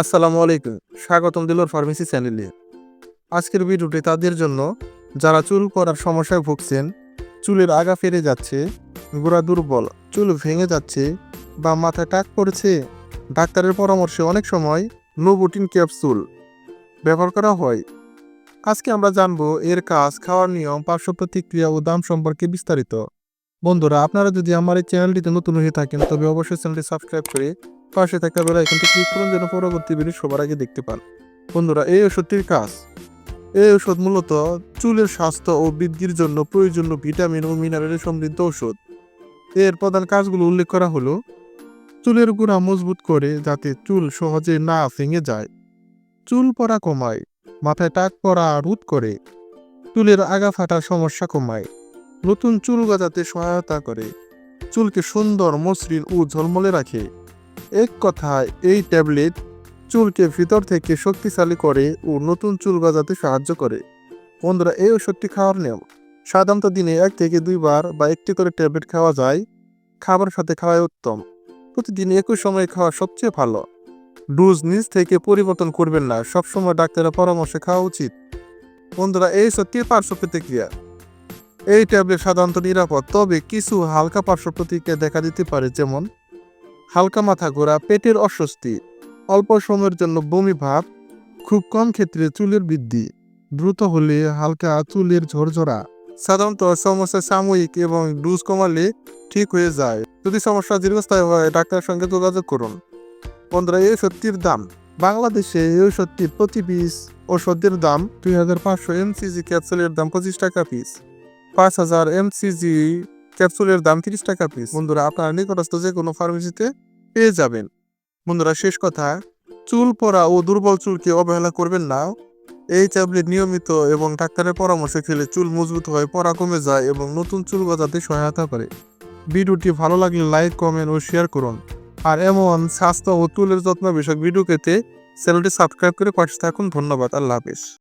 আসসালামু আলাইকুম। স্বাগতম দিলোর ফার্মেসি চ্যানেলে। আজকের ভিডিওটি তাদের জন্য। যারা চুল পড়ার সমস্যায় ভুগছেন, চুলের আগা ফেরে যাচ্ছে, গোড়া দুর্বল, চুল ভেঙে যাচ্ছে বা মাথায় টাক পড়েছে, ডাক্তারের পরামর্শে অনেক সময় নোবোটিন ক্যাপসুল ব্যবহার করা হয়। আজকে আমরা জানব এর কাজ, খাওয়ার নিয়ম, পার্শ্ব প্রতিক্রিয়া ও দাম সম্পর্কে বিস্তারিত। বন্ধুরা, আপনারা যদি আমার এই চ্যানেলটিতে নতুন হয়ে থাকেন, তবে অবশ্যই চ্যানেলটি সাবস্ক্রাইব করে পাশে থাকা বেলা আইকনটি ক্লিক করুন যেন পরবর্তী ভিডিও সবার আগে দেখতে পান। বন্ধুরা, এই ওষুধটির কাজ। এই ওষুধ মূলত চুলের স্বাস্থ্য ও বৃদ্ধির জন্য প্রয়োজনীয় ভিটামিন ও মিনারেলে সমৃদ্ধ ওষুধ এর প্রধান কাজগুলো উল্লেখ করা হলো, চুলের গুঁড়া মজবুত করে যাতে চুল সহজে না ভেঙে যায়। চুল পড়া কমায়, মাথায় টাক পড়া রোধ করে। চুলের আগা ফাটার সমস্যা কমায়। নতুন চুল গজাতে সহায়তা করে। চুলকে সুন্দর মসৃণ ও ঝলমলে রাখে। এক কথায়, এই ট্যাবলেট চুলকে ভিতর থেকে শক্তিশালী করে ও নতুন চুল গজাতে সাহায্য করে। বন্ধুরা, এই ওষুধটি খাওয়ার নিয়ম। সাধারণত দিনে এক থেকে দুইবার বা একটি করে ট্যাবলেট খাওয়া যায়। খাবার সাথে খাওয়াই উত্তম। প্রতিদিন একই সময় খাওয়া সবচেয়ে ভালো। ডোজ নিজ থেকে পরিবর্তন করবেন না। সবসময় ডাক্তারের পরামর্শে খাওয়া উচিত। বন্ধুরা, এই সত্যি পার্শ্ব প্রতিক্রিয়া। এই ট্যাবলেট সাধারণত নিরাপদ, তবে কিছু হালকা পার্শ্ব প্রতিক্রিয়া দেখা দিতে পারে, যেমন হালকা মাথা ঘোরা, পেটের অস্বস্তি, অল্প সময়ের জন্য বমি ভাব, খুব কম ক্ষেত্রে চুলের বৃদ্ধি, দ্রুত হলে হালকা চুলের ঝরঝরা। সাধারণত সমস্যা সাময়িক এবং ডুজ কমালে ঠিক হয়ে যায়। যদি সমস্যা দীর্ঘস্থায়ী হয়, ডাক্তারের সঙ্গে যোগাযোগ করুন। বন্ধুরা, এই ওষুধটির দাম। বাংলাদেশে এই ওষুধটির প্রতি পিস ওষুধের দাম দুই হাজার পাঁচশো এমসিজি ক্যাপসুলের দাম পঁচিশ টাকা পিস পাঁচ হাজার এমসিজি ক্যাপসুলের দাম তিরিশ টাকা পিস বন্ধুরা, আপনার নিকটস্থ যে কোনো ফার্মেসিতে পেয়ে যাবেন। বন্ধুরা, শেষ কথা, চুল পড়া ও দুর্বল চুলকে অবহেলা করবেন না। এই ট্যাবলেট নিয়মিত এবং ডাক্তারের পরামর্শ খেলে চুল মজবুত হয় পড়া কমে যায় এবং নতুন চুল গজাতে সহায়তা করে। ভিডিওটি ভালো লাগলে লাইক কমেন্ট ও শেয়ার করুন। আর এমন স্বাস্থ্য ও চুলের যত্ন বিষয়ক ভিডিও পেতে চ্যানেলটি সাবস্ক্রাইব করে পাশে থাকুন। ধন্যবাদ, আল্লাহ হাফিজ।